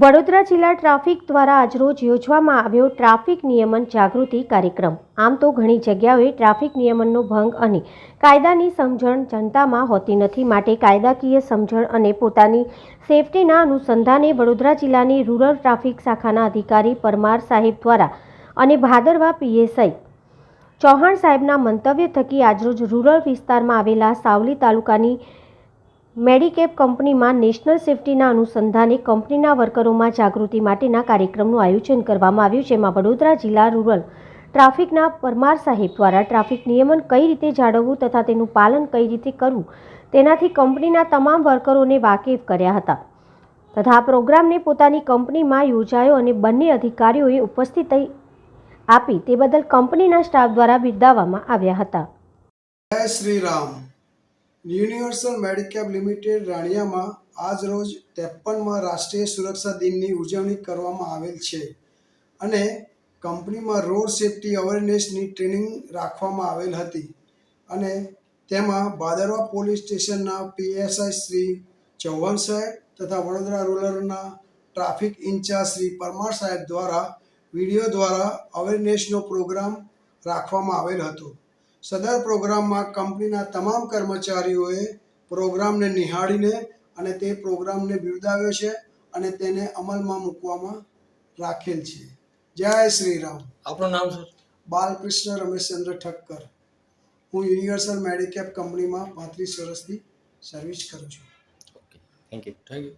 વડોદરા જિલ્લા ટ્રાફિક દ્વારા આજરોજ યોજવામાં આવ્યો ટ્રાફિક નિયમન જાગૃતિ કાર્યક્રમ. આમ તો ઘણી જગ્યાઓએ ટ્રાફિક નિયમનનો ભંગ અને કાયદાની સમજણ જનતામાં હોતી નથી. માટે કાયદાકીય સમજણ અને પોતાની સેફટીના અનુસંધાને વડોદરા જિલ્લાની રૂરલ ટ્રાફિક શાખાના અધિકારી પરમાર સાહેબ દ્વારા અને ભાદરવા પીએસઆઈ ચૌહાણ સાહેબના મંતવ્ય થકી આજરોજ રૂરલ વિસ્તારમાં આવેલા સાવલી તાલુકાની મેડિકેપ કંપનીમાં નેશનલ સેફટીના અનુસંધાને કંપનીના વર્કરોમાં જાગૃતિ માટેના કાર્યક્રમનું આયોજન કરવામાં આવ્યું, જેમાં વડોદરા જિલ્લા રૂરલ ટ્રાફિકના પરમાર સાહેબ દ્વારા ટ્રાફિક નિયમન કઈ રીતે જાળવવું તથા તેનું પાલન કઈ રીતે કરવું, તેનાથી કંપનીના તમામ વર્કરોને વાકેફ કર્યા હતા. તથા આ પ્રોગ્રામને પોતાની કંપનીમાં યોજાયો અને બંને અધિકારીઓએ ઉપસ્થિતિ આપી તે બદલ કંપનીના સ્ટાફ દ્વારા બિરદાવવામાં આવ્યા હતા. Shri Ram. Universal Medicap Limited રાણિયામાં આજ રોજ ત્રેપનમાં રાષ્ટ્રીય સુરક્ષા દિનની ઉજવણી કરવામાં આવેલ છે અને કંપનીમાં રોડ સેફટી અવેરનેસની ટ્રેનિંગ રાખવામાં આવેલ હતી અને તેમાં ભાદરવા પોલીસ સ્ટેશનના પીએસઆઈ શ્રી ચૌહાણ સાહેબ તથા વડોદરા રૂરલના ટ્રાફિક ઇન્ચાર્જ શ્રી પરમાર સાહેબ દ્વારા વીડિયો દ્વારા અવેરનેસનો પ્રોગ્રામ રાખવામાં આવેલ હતો. સદર પ્રોગ્રામમાં કંપનીના તમામ કર્મચારીઓએ પ્રોગ્રામને નિહાળીને અને તે પ્રોગ્રામને બિરદાવ્યો છે અને તેને અમલમાં મૂકવામાં રાખેલ છે. જય શ્રી રામ આપણું નામ સર બાલકૃષ્ણ રમેશચંદ્ર ઠક્કર. હું યુનિવર્સલ મેડિકેપ કંપનીમાં પાંત્રીસ વર્ષથી સર્વિસ કરું છું. Okay thank you thank you